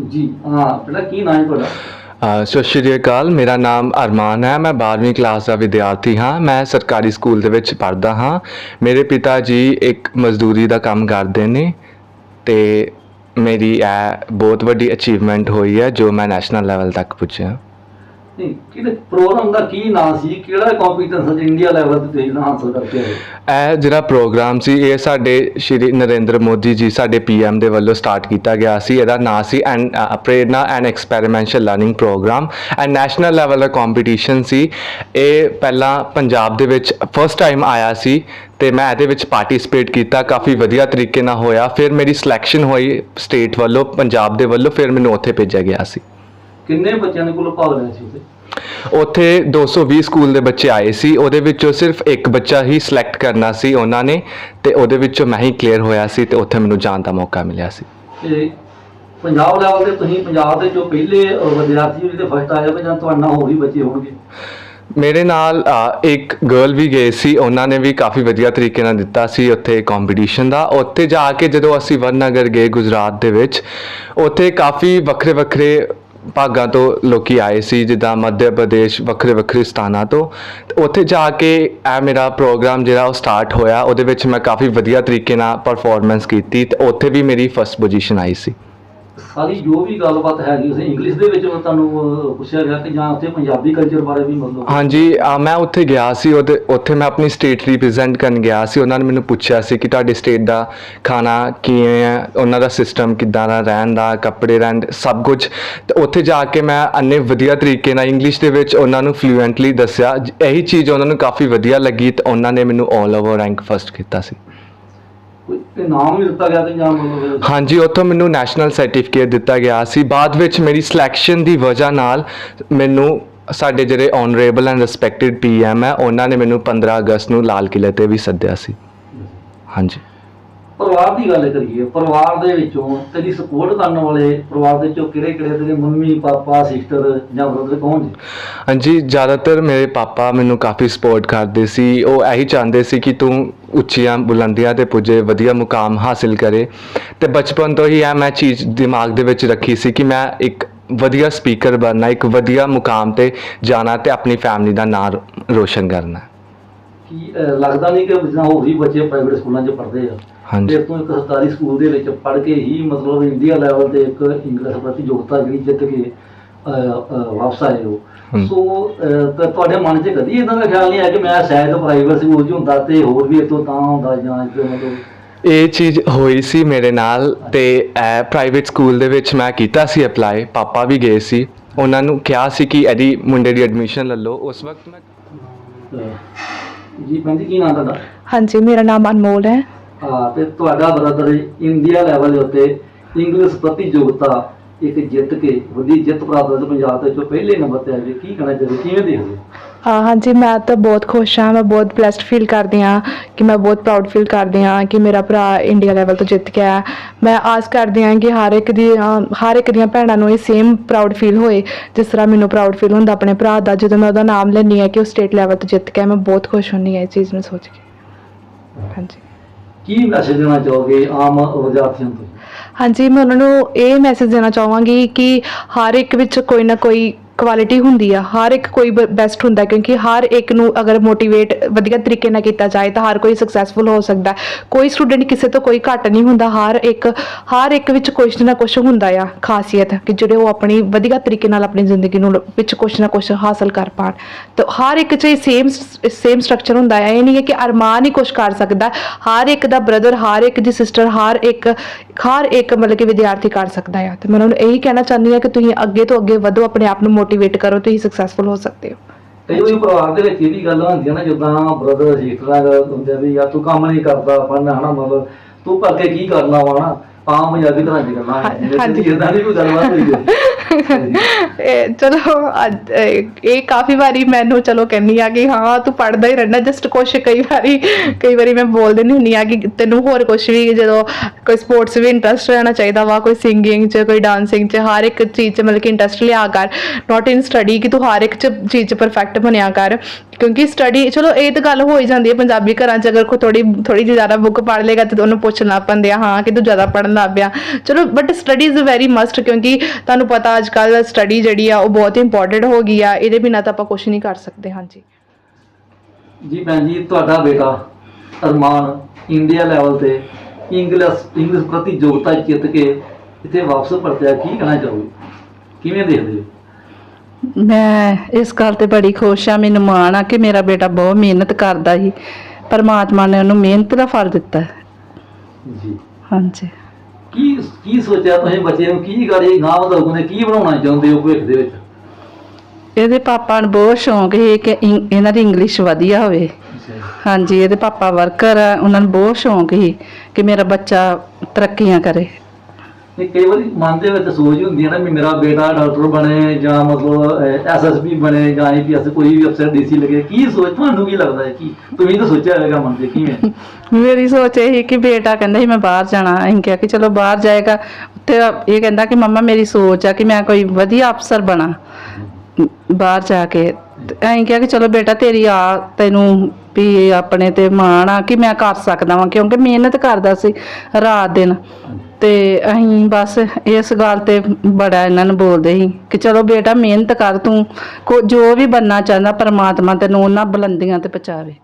ਜੀ ਹਾਂ ਬੇਟਾ ਕੀ ਨਾਂ ਹੈ ਤੁਹਾਡਾ? ਅ, ਸਤਿ ਸ਼੍ਰੀ ਅਕਾਲ ਮੇਰਾ ਨਾਮ ਅਰਮਾਨ ਹੈ ਮੈਂ 12ਵੀਂ ਕਲਾਸ ਦਾ ਵਿਦਿਆਰਥੀ ਹਾਂ ਮੈਂ ਸਰਕਾਰੀ ਸਕੂਲ ਦੇ ਵਿੱਚ ਪੜ੍ਹਦਾ ਹਾਂ। ਮੇਰੇ ਪਿਤਾ ਜੀ ਇੱਕ ਮਜ਼ਦੂਰੀ ਦਾ ਕੰਮ ਕਰਦੇ ਨੇ ਤੇ ਮੇਰੀ ਇਹ ਬਹੁਤ ਵੱਡੀ ਅਚੀਵਮੈਂਟ ਹੋਈ ਹੈ ਜੋ ਮੈਂ ਨੈਸ਼ਨਲ ਲੈਵਲ ਤੱਕ ਪੁੱਜਿਆ। ਨਹੀਂ, ਕਿਹੜੇ ਪ੍ਰੋਗਰਾਮ ਦਾ ਕੀ ਨਾਂ ਸੀ? ਕਿਹੜਾ ਕੰਪੀਟੀਸ਼ਨ ਇੰਡੀਆ ਲੈਵਲ ਤੇ ਤੁਸੀਂ ਹਾਸਲ ਕਰਕੇ ਆਏ? ਇਹ ਜਿਹੜਾ ਪ੍ਰੋਗਰਾਮ ਸੀ, ਇਹ ਸਾਡੇ ਸ਼੍ਰੀ ਨਰਿੰਦਰ ਮੋਦੀ ਜੀ, ਸਾਡੇ ਪੀਐਮ ਦੇ ਵੱਲੋਂ ਸਟਾਰਟ ਕੀਤਾ ਗਿਆ ਸੀ। ਇਹਦਾ ਨਾਂ ਸੀ and Prerna and experimental learning programme. And national level the competition ਸੀ। ਇਹ ਪਹਿਲਾਂ ਪੰਜਾਬ ਦੇ ਵਿੱਚ ਫਸਟ ਟਾਈਮ ਆਇਆ ਸੀ ਤੇ ਮੈਂ ਇਹਦੇ ਵਿੱਚ ਪਾਰਟਿਸਿਪੇਟ ਕੀਤਾ। ਕਾਫੀ ਵਧੀਆ ਤਰੀਕੇ ਨਾਲ ਹੋਇਆ। ਫਿਰ ਮੇਰੀ ਸਿਲੈਕਸ਼ਨ ਹੋਈ ਸਟੇਟ ਵੱਲੋਂ, ਪੰਜਾਬ ਦੇ ਵੱਲੋਂ। ਫਿਰ ਮੈਨੂੰ ਉੱਥੇ ਭੇਜਿਆ ਗਿਆ ਸੀ। ਕਿੰਨੇ ਬੱਚਿਆਂ ਦੇ ਕੋਲ ਭਾਗ ਲਿਆ ਸੀ ਉੱਥੇ? ਉੱਥੇ 220 ਸਕੂਲ ਦੇ ਬੱਚੇ ਆਏ ਸੀ ਉਹਦੇ ਵਿੱਚੋਂ ਸਿਰਫ ਇੱਕ ਬੱਚਾ ਹੀ ਸਿਲੈਕਟ ਕਰਨਾ ਸੀ ਉਹਨਾਂ ਨੇ ਤੇ ਉਹਦੇ ਵਿੱਚੋਂ ਮੈਂ ਹੀ ਕਲੀਅਰ ਹੋਇਆ ਸੀ ਤੇ ਉੱਥੇ ਮੈਨੂੰ ਜਾਣ ਦਾ ਮੌਕਾ ਮਿਲਿਆ ਸੀ। ਤੇ ਪੰਜਾਬ ਲੈਵਲ ਤੇ ਤੁਸੀਂ ਪੰਜਾਬ ਦੇ ਜੋ ਪਹਿਲੇ ਅਹ, ਵਿਦਿਆਰਥੀ ਜਿਹੜੇ ਫਸਟ ਆਏ ਹੋ ਜਾਂ ਤੁਹਾਡੇ ਨਾਲ ਹੋਰ ਵੀ ਬੱਚੇ ਹੋਣਗੇ? ਮੇਰੇ ਨਾਲ ਅ, ਇੱਕ ਗਰਲ ਵੀ ਗਏ ਸੀ ਉਹਨਾਂ ਨੇ ਵੀ ਕਾਫੀ ਵਧੀਆ ਤਰੀਕੇ ਨਾਲ ਦਿੱਤਾ ਸੀ ਉੱਥੇ ਕੰਪੀਟੀਸ਼ਨ ਦਾ। ਉੱਥੇ ਜਾ ਕੇ ਜਦੋਂ ਅਸੀਂ ਵਰਨਗਰ ਗਏ ਗੁਜਰਾਤ ਦੇ ਵਿੱਚ ਉੱਥੇ ਕਾਫੀ ਵੱਖਰੇ ਵੱਖਰੇ ਭਾਗਾਂ ਤੋਂ ਲੋਕੀ ਆਏ ਸੀ, ਜਿੱਦਾਂ ਮੱਧ ਪ੍ਰਦੇਸ਼ ਵੱਖਰੇ ਵੱਖਰੇ ਸਥਾਨਾਂ ਤੋਂ। ਤੇ ਉੱਥੇ ਜਾ ਕੇ ਇਹ ਮੇਰਾ ਪ੍ਰੋਗਰਾਮ ਜਿਹੜਾ ਉਹ ਸਟਾਰਟ ਹੋਇਆ, ਉਹਦੇ ਵਿੱਚ ਮੈਂ ਕਾਫੀ ਵਧੀਆ ਤਰੀਕੇ ਨਾਲ ਪਰਫਾਰਮੈਂਸ ਕੀਤੀ ਤੇ ਉੱਥੇ ਵੀ ਮੇਰੀ ਫਸਟ ਪੋਜੀਸ਼ਨ ਆਈ ਸੀ। ਸਾਰੀ ਜੋ ਵੀ ਗੱਲਬਾਤ ਹੈਗੀ ਉਸ ਇੰਗਲਿਸ਼ ਦੇ ਵਿੱਚ ਤੁਹਾਨੂੰ ਪੁੱਛਿਆ ਗਿਆ ਕਿ ਜਾਂ ਉੱਥੇ ਪੰਜਾਬੀ ਕਲਚਰ ਬਾਰੇ ਵੀ ਮਤਲਬ ਹਾਂਜੀ ਅ, ਮੈਂ ਉੱਥੇ ਗਿਆ ਸੀ ਉਹਦੇ ਉੱਥੇ ਮੈਂ ਆਪਣੀ ਸਟੇਟ ਰਿਪਰੈਜ਼ੈਂਟ ਕਰਨ ਗਿਆ ਸੀ। ਉਹਨਾਂ ਨੇ ਮੈਨੂੰ ਪੁੱਛਿਆ ਸੀ ਕਿ ਤੁਹਾਡੀ ਸਟੇਟ ਦਾ ਖਾਣਾ ਕਿਵੇਂ ਹੈ ਉਹਨਾਂ ਦਾ ਸਿਸਟਮ ਕਿੱਦਾਂ ਦਾ ਰਹਿਣ ਦਾ ਕੱਪੜੇ ਰਹਿਣ ਦਾ ਸਭ ਕੁਝ। ਤੇ ਉੱਥੇ ਜਾ ਕੇ ਮੈਂ ਅੰਨੇ ਵਧੀਆ ਤਰੀਕੇ ਨਾਲ ਇੰਗਲਿਸ਼ ਦੇ ਵਿੱਚ ਉਹਨਾਂ ਨੂੰ ਫਲੂਐਂਟਲੀ ਦੱਸਿਆ। ਜ- ਇਹੀ ਚੀਜ਼ ਉਹਨਾਂ ਨੂੰ ਕਾਫੀ ਵਧੀਆ ਲੱਗੀ ਤੇ ਉਹਨਾਂ ਨੇ ਮੈਨੂੰ 올 ਓਵਰ ਰੈਂਕ ਫਸਟ ਕੀਤਾ ਸੀ। ਕੋਈ ਇਨਾਮ ਵੀ ਦਿੱਤਾ ਗਿਆ ਤੇ ਜਾਂ ਮਤਲਬ ਹਾਂਜੀ, ਉੱਥੋਂ ਮੈਨੂੰ ਨੈਸ਼ਨਲ ਸਰਟੀਫਿਕੇਟ ਦਿੱਤਾ ਗਿਆ ਸੀ। ਬਾਅਦ ਵਿੱਚ ਮੇਰੀ ਸਿਲੈਕਸ਼ਨ ਦੀ ਵਜ੍ਹਾ ਨਾਲ ਮੈਨੂੰ ਸਾਡੇ ਜਿਹੜੇ ਆਨਰੇਬਲ ਐਂਡ ਰਿਸਪੈਕਟਡ ਪੀਐਮ ਹੈ, ਉਹਨਾਂ ਨੇ ਮੈਨੂੰ 15 ਅਗਸਤ ਨੂੰ ਲਾਲ ਕਿਲੇ ਤੇ ਵੀ ਸੱਦਿਆ ਸੀ। ਹਾਂਜੀ। ਪਰਿਵਾਰ ਦੀ ਗੱਲ ਕਰੀਏ, ਪਰਿਵਾਰ ਦੇ ਵਿੱਚੋਂ ਤੇਰੀ ਸਪੋਰਟ ਕਰਨ ਵਾਲੇ ਪਰਿਵਾਰ ਦੇ ਵਿੱਚੋਂ ਕਿਹੜੇ ਕਿਹੜੇ ਤੇਰੇ ਮੰਮੀ, ਪਾਪਾ ਸਿਸਟਰ ਜਾਂ ਬ੍ਰਦਰ ਕੌਣ ਜੀ ਹਾਂਜੀ, ਜ਼ਿਆਦਾਤਰ ਮੇਰੇ ਪਾਪਾ ਮੈਨੂੰ ਕਾਫੀ ਸਪੋਰਟ ਕਰਦੇ ਸੀ। ਉਹ ਇਹੀ ਚਾਹੁੰਦੇ ਸੀ ਕਿ ਤੂੰ ਉੱਚੀਆਂ ਬੁਲੰਦੀਆਂ ਤੇ ਪੁੱਜੇ, ਵਧੀਆ ਮੁਕਾਮ ਹਾਸਿਲ ਕਰੇ। ਤੇ ਬਚਪਨ ਤੋਂ ਹੀ ਇਹ ਮੈਂ ਚੀਜ਼ ਦਿਮਾਗ ਦੇ ਵਿੱਚ ਰੱਖੀ ਸੀ ਕਿ ਮੈਂ ਇੱਕ ਵਧੀਆ ਸਪੀਕਰ ਬਣਨਾ, ਇੱਕ ਵਧੀਆ ਮੁਕਾਮ ਤੇ ਜਾਣਾ ਤੇ ਆਪਣੀ ਫੈਮਿਲੀ ਦਾ ਨਾਂ ਰੋਸ਼ਨ ਕਰਨਾ। ਕੀ ਅਹ, ਲੱਗਦਾ ਨਹੀਂ ਕਿ ਜਿੱਦਾਂ ਹੋਰ ਵੀ ਬੱਚੇ ਪ੍ਰਾਈਵੇਟ ਸਕੂਲਾਂ 'ਚ ਪੜ੍ਹਦੇ ਆ। ਹਾਂਜੀ। ਤੇ ਤੂੰ ਇੱਕ ਸਰਕਾਰੀ ਸਕੂਲ ਦੇ ਵਿੱਚ ਪੜ੍ਹ ਕੇ ਹੀ ਮਤਲਬ ਇੰਡੀਆ ਲੈਵਲ ਤੇ ਇੱਕ ਇੰਗਲਿਸ਼ ਪ੍ਰਤੀਯੋਗਤਾ ਜਿਹੜੀ ਜਿੱਤ ਕੇ ਅਹ, ਅਹ, ਵਾਪਸ ਆਏ ਹੋ। ਹਮ। ਸੋ ਅਹ, ਤਾਂ ਤੁਹਾਡੇ ਮਨ 'ਚ ਕਦੀ ਇਦਾਂ ਦਾ ਖਿਆਲ ਨਹੀਂ ਆਇਆ ਕਿ ਮੈਂ ਸ਼ਾਇਦ ਪ੍ਰਾਈਵੇਟ ਸਕੂਲ 'ਚ ਹੁੰਦਾ ਤੇ ਹੋਰ ਵੀ ਇਤੋਂ ਤਾਂ ਹੁੰਦਾ ਜਾਂ ਇੱਕ ਮਤਲਬ ਇਹ ਚੀਜ਼ ਹੋਈ ਸੀ ਮੇਰੇ ਨਾਲ ਤੇ ਪ੍ਰਾਈਵੇਟ ਸਕੂਲ ਦੇ ਵਿੱਚ ਮੈਂ ਕੀਤਾ ਸੀ ਅਪਲਾਈ ਪਾਪਾ ਵੀ ਗਏ ਸੀ। ਉਹਨਾਂ ਨੂੰ ਕਿਹਾ ਸੀ ਕਿ ਇਹਦੀ ਮੁੰਡੇ ਦੀ ਐਡਮਿਸ਼ਨ ਲੈ ਲਓ। ਉਸ ਵਕਤ ਮੈਂ ਅਹ, ਜੀ ਭੈਣ ਜੀ ਕੀ ਨਾਮ ਤੁਹਾਡਾ? ਹਾਂਜੀ ਮੇਰਾ ਨਾਮ ਅਨਮੋਲ ਹੈ। ਹਾਂ ਤੇ ਤੁਹਾਡਾ ਬ੍ਰਦਰ ਇੰਡੀਆ ਲੈਵਲ ਦੇ ਉੱਤੇ ਇੰਗਲਿਸ਼ ਪ੍ਰਤੀਯੋਗਤਾ ਇੱਕ ਜਿੱਤ ਕੇ ਵੱਡੀ ਜਿੱਤ ਪ੍ਰਾਪਤ ਕਰਕੇ ਪੰਜਾਬ ਦੇ ਵਿੱਚੋਂ ਪਹਿਲੇ ਨੰਬਰ ਤੇ ਆ ਕੀ ਕਹਿਣਾ ਚਾਹੀਦਾ ਕਿਵੇਂ ਦੇਖਦੇ ਹਾਂ? ਹਾਂਜੀ, ਮੈਂ ਤਾਂ ਬਹੁਤ ਖੁਸ਼ ਹਾਂ, ਮੈਂ ਬਹੁਤ ਬlesed ਫੀਲ ਕਰਦੀ ਹਾਂ ਕਿ ਮੈਂ ਬਹੁਤ ਪ੍ਰਾਊਡ ਫੀਲ ਕਰਦੀ ਹਾਂ ਕਿ ਮੇਰਾ ਭਰਾ ਇੰਡੀਆ ਲੈਵਲ ਤੋਂ ਜਿੱਤ ਕੇ ਹੈ। ਮੈਂ ਆਸ ਕਰਦੀ ਹਾਂ ਕਿ ਹਰ ਇੱਕ ਦੀ ਹਰ ਇੱਕ ਦੀਆਂ ਭੈਣਾਂ ਨੂੰ ਇਹ ਸੇਮ ਪ੍ਰਾਊਡ ਫੀਲ ਹੋਏ, ਜਿਸ ਤਰ੍ਹਾਂ ਮੈਨੂੰ ਪ੍ਰਾਊਡ ਫੀਲ ਹੁੰਦਾ ਆਪਣੇ ਭਰਾ ਦਾ, ਜਦੋਂ ਮੈਂ ਉਹਦਾ ਨਾਮ ਲੈਂਦੀ ਹਾਂ ਕਿ ਉਹ ਸਟੇਟ ਲੈਵਲ ਤੋਂ ਜਿੱਤ ਕੇ ਮੈਂ ਬਹੁਤ ਖੁਸ਼ ਹੁੰਦੀ ਹਾਂ ਇਹ ਚੀਜ਼ ਨੂੰ ਸੋਚ ਕੇ। ਹਾਂਜੀ। ਕੀ ਮੈਸੇਜ ਦੇਣਾ ਚਾਹੋਗੇ ਆਮ ਵਿਦਿਆਰਥੀਆਂ ਨੂੰ ਹਾਂਜੀ, ਮੈਂ ਉਹਨਾਂ ਨੂੰ ਇਹ ਮੈਸੇਜ ਦੇਣਾ ਚਾਹਾਂਗੀ ਕਿ ਹਰ ਇੱਕ ਵਿੱਚ ਕੋਈ ਨਾ ਕੋਈ ਕੁਆਲਿਟੀ ਹੁੰਦੀ ਆ, ਹਰ ਇੱਕ ਕੋਈ ਬੈਸਟ ਹੁੰਦਾ ਕਿਉਂਕਿ ਹਰ ਇੱਕ ਨੂੰ ਅਗਰ ਮੋਟੀਵੇਟ ਵਧੀਆ ਤਰੀਕੇ ਨਾਲ ਕੀਤਾ ਜਾਏ, ਤਾਂ ਹਰ ਕੋਈ ਸਕਸੈਸਫੁਲ ਹੋ ਸਕਦਾ ਕੋਈ ਸਟੂਡੈਂਟ ਕਿਸੇ ਤੋਂ ਕੋਈ ਘੱਟ ਨਹੀਂ ਹੁੰਦਾ, ਹਰ ਇੱਕ ਹਰ ਇੱਕ ਵਿੱਚ ਕੁਛ ਨਾ ਕੁਛ ਹੁੰਦਾ ਆ, ਖਾਸੀਅਤ ਕਿ ਜਿਹੜੇ ਉਹ ਆਪਣੀ ਵਧੀਆ ਤਰੀਕੇ ਨਾਲ ਆਪਣੀ ਜ਼ਿੰਦਗੀ ਨੂੰ ਵਿੱਚ ਕੁਛ ਨਾ ਕੁਛ ਹਾਸਲ ਕਰ ਪਾਣ। ਤਾਂ ਹਰ ਇੱਕ 'ਚ ਸੇਮ ਸੇਮ ਸਟਰਕਚਰ ਹੁੰਦਾ ਆ, ਇਹ ਨਹੀਂ ਹੈ ਕਿ ਅਰਮਾਨ ਹੀ ਕੁਛ ਕਰ ਸਕਦਾ, ਹਰ ਇੱਕ ਦਾ ਬ੍ਰਦਰ ਹਰ ਇੱਕ ਦੀ ਸਿਸਟਰ ਹਰ ਇੱਕ ਹਰ ਇੱਕ ਮਤਲਬ ਕਿ ਵਿਦਿਆਰਥੀ ਕਰ ਸਕਦਾ ਆ। ਤੇ ਮੈਂ ਉਹਨਾਂ ਨੂੰ ਇਹੀ ਕਹਿਣਾ ਚਾਹੁੰਦੀ ਹਾਂ ਕਿ ਤੁਸੀਂ ਅੱਗੇ ਤੋਂ ਅੱਗੇ ਵਧੋ, ਆਪਣੇ ਆਪ ਨੂੰ ਮੋਟੀਵੇਟ ਕਰੋ, ਤੁਸੀਂ ਸਕਸੈਸਫੁਲ ਹੋ ਸਕਦੇ ਹੋ। ਕਈ ਵਾਰੀ ਪਰਿਵਾਰ ਦੇ ਵਿੱਚ ਇਹ ਵੀ ਗੱਲਾਂ ਹੁੰਦੀਆਂ ਨਾ, ਜਿੱਦਾਂ ਬ੍ਰਦਰ ਸਿਸਟਰਾਂ ਦਾ ਹੁੰਦੇ ਆ ਵੀ, ਯਾਰ ਤੂੰ ਕੰਮ ਨਹੀਂ ਕਰਦਾ ਪੜਨਾ ਹਨਾ ਮਤਲਬ ਤੂੰ ਕਰਕੇ ਕੀ ਕਰਨਾ ਵਾ ਨਾ? ਆਮ ਪੰਜਾਬੀ ਤਰ੍ਹਾਂ ਦੀ ਗੱਲਾਂ ਹਾਂ- ਹਾਂਜੀ। ਇਦਾਂ ਦੀ ਕੋਈ ਗੱਲਬਾਤ ਹੋਈ ਹੈ। ਇਹ ਚਲੋ ਅੱਜ, ਇਹ ਇਹ ਕਾਫੀ ਵਾਰੀ ਮੈਨੂੰ ਚਲੋ ਕਹਿੰਨੀ ਆ ਕਿ ਹਾਂ ਤੂੰ ਪੜਦਾ ਹੀ ਰਹਿਣਾ ਜਸਟ ਕੁਛ ਕਈ ਵਾਰੀ ਕਈ ਵਾਰੀ ਮੈਂ ਬੋਲ ਦਿੰਦੀ ਹੁੰਨੀ ਆ ਕਿ ਤੈਨੂੰ ਹੋਰ ਕੁਛ ਵੀ ਜਦੋਂ ਕੋਈ ਸਪੋਰਟਸ ਵੀ ਇੰਟਰਸਟ ਰਹਿਣਾ ਚਾਹੀਦਾ ਵਾ ਕੋਈ ਸਿੰਗਿੰਗ 'ਚ ਕੋਈ ਡਾਂਸਿੰਗ 'ਚ ਹਰ ਇੱਕ ਚੀਜ਼ 'ਚ ਮਤਲਬ ਕਿ ਇੰਟਰਸਟ ਲਿਆ ਕਰ। ਨਾਟ ਇਨ ਸਟੱਡੀ ਕਿ ਤੂੰ ਹਰ ਇੱਕ 'ਚ ਚੀਜ਼ 'ਚ ਪਰਫੈਕਟ ਬਣਿਆ ਕਰ। ਕਿਉਂਕਿ ਸਟੱਡੀ ਚਲੋ ਇਹ ਤਾਂ ਗੱਲ ਹੋ ਹੀ ਜਾਂਦੀ ਹੈ, ਪੰਜਾਬੀ ਘਰਾਂ 'ਚ ਅਗਰ ਕੋਈ ਥੋੜੀ ਥੋੜੀ ਜਿਹੀ ਜ਼ਿਆਦਾ ਬੁੱਕ ਪੜ੍ਹ ਲੇਗਾ ਤੇ ਉਹਨੂੰ ਪੁੱਛਣਾ ਪੈਂਦੇ ਆ, ਹਾਂ ਕਿ ਤੂੰ ਜ਼ਿਆਦਾ ਪੜ੍ਹਨ ਲੱਗ ਪਿਆ। ਚਲੋ but study is very must ਕਿਉਂਕਿ ਤੁਹਾਨੂੰ ਪਤਾ ਅੱਜ ਕੱਲ ਸਟੱਡੀ ਜਿਹੜੀ ਆ, ਉਹ ਬਹੁਤ ਇੰਪੋਰਟੈਂਟ ਹੋ ਗਈ ਆ, ਇਹਦੇ ਬਿਨਾਂ ਤਾਂ ਆਪਾਂ ਕੁਝ ਨਹੀਂ ਕਰ ਸਕਦੇ, ਹਾਂਜੀ। ਜੀ ਭੈਣ ਜੀ, ਤੁਹਾਡਾ ਬੇਟਾ ਅਰਮਾਨ ਇੰਡੀਆ ਲੈਵਲ ਤੇ ਇੰਗਲਿਸ਼ ਇੰਗਲਿਸ਼ ਪ੍ਰਤੀਯੋਗਤਾ ਜਿੱਤ ਕੇ ਇੱਥੇ ਵਾਪਸ ਪਰਤਿਆ, ਕੀ ਕਹਿਣਾ ਚਾਹੋਗੇ? ਕਿਵੇਂ ਦੇਖਦੇ ਹੋ? ਮੈਂ ਇਸ ਗੱਲ ਤੇ ਬੜੀ ਖੁਸ਼ ਆ ਮੈਨੂੰ ਮਾਣ ਆ ਕਿ ਮੇਰਾ ਬੇਟਾ ਬਹੁਤ ਮਿਹਨਤ ਕਰਦਾ ਸੀ। ਪਰਮਾਤਮਾ ਨੇ ਉਹਨੂੰ ਮਿਹਨਤ ਦਾ ਫਲ ਦਿੱਤਾ। ਹੈ। ਜੀ। ਹਾਂਜੀ। ਕੀ ਕੀ ਸੋਚਿਆ ਤੁਸੀਂ ਬੱਚੇ ਨੂੰ? ਕੀ ਕਰੇ? ਗਾਂ ਮਤਲਬ ਨੇ ਕੀ ਬਣਾਉਣਾ ਚਾਹੁੰਦੇ ਹੋ ਭਵਿੱਖ ਦੇ ਵਿੱਚ? ਇਹਦੇ ਪਾਪਾ ਨੂੰ ਬਹੁਤ ਸ਼ੌਂਕ ਸੀ ਕਿ ਇੰ- ਇਹਨਾਂ ਦੀ ਇੰਗਲਿਸ਼ ਵਧੀਆ ਹੋਵੇ। ਹਾਂਜੀ ਇਹਦੇ ਪਾਪਾ ਵਰਕਰ ਆ ਉਹਨਾਂ ਨੂੰ ਬਹੁਤ ਸ਼ੌਂਕ ਸੀ ਕਿ ਮੇਰਾ ਬੱਚਾ ਤਰੱਕੀਆਂ ਕਰੇ। ਇਹ ਕਈ ਵਾਰੀ ਮਨ ਦੇ ਵਿੱਚ ਸੋਚ ਹੁੰਦੀ ਹੈ ਨਾ ਵੀ ਮੇਰਾ ਬੇਟਾ ਡਾਕਟਰ ਬਣੇ ਜਾਂ ਮਤਲਬ ਐਸਐਸਪੀ ਬਣੇ ਜਾਂ ਆਈਪੀਐਸ ਕੋਈ ਵੀ ਅਫਸਰ ਡੀਸੀ ਲੱਗੇ, ਕੀ ਸੋਚ, ਤੁਹਾਨੂੰ ਕੀ ਲੱਗਦਾ ਹੈ? ਕੀ? ਤੁਸੀਂ ਤਾਂ ਸੋਚਿਆ ਹੋਵੇਗਾ ਮਨ 'ਚ ਕਿਵੇਂ? ਮੇਰੀ ਸੋਚ ਇਹ ਸੀ ਕਿ ਬੇਟਾ ਕਹਿੰਦਾ ਸੀ ਮੈਂ ਬਾਹਰ ਜਾਣਾ, ਅਸੀਂ ਕਿਹਾ ਕਿ ਚਲੋ ਬਾਹਰ ਜਾਏਗਾ, ਉੱਥੇ ਇਹ ਕਹਿੰਦਾ ਕਿ ਮੰਮਾ ਮੇਰੀ ਸੋਚ ਆ ਕਿ ਮੈਂ ਕੋਈ ਵਧੀਆ ਅਫਸਰ ਬਣਾ, ਬਾਹਰ ਜਾ ਕੇ। ਅਸੀਂ ਕਿਹਾ ਕਿ ਚਲੋ ਬੇਟਾ ਤੇਰੀ ਆ, ਤੈਨੂੰ ਵੀ ਆਪਣੇ ਤੇ ਮਾਣ ਆ ਕਿ ਮੈਂ ਕਰ ਸਕਦਾ ਵਾਂ, ਕਿਉਂਕਿ ਮਿਹਨਤ ਕਰਦਾ ਸੀ ਰਾਤ ਦਿਨ। ਤੇ ਅਸੀਂ ਬਸ ਇਸ ਗੱਲ ਤੇ ਬੜਾ ਇਹਨਾਂ ਨੂੰ ਬੋਲਦੇ ਸੀ ਕਿ ਚਲੋ ਬੇਟਾ ਮਿਹਨਤ ਕਰ ਤੂੰ, ਕੋ- ਜੋ ਵੀ ਬੰਨਾ ਚਾਹੁੰਦਾ ਪਰਮਾਤਮਾ ਤੈਨੂੰ ਉਹਨਾਂ ਬੁਲੰਦੀਆਂ ਤੇ ਪਹੁੰਚਾਵੇ।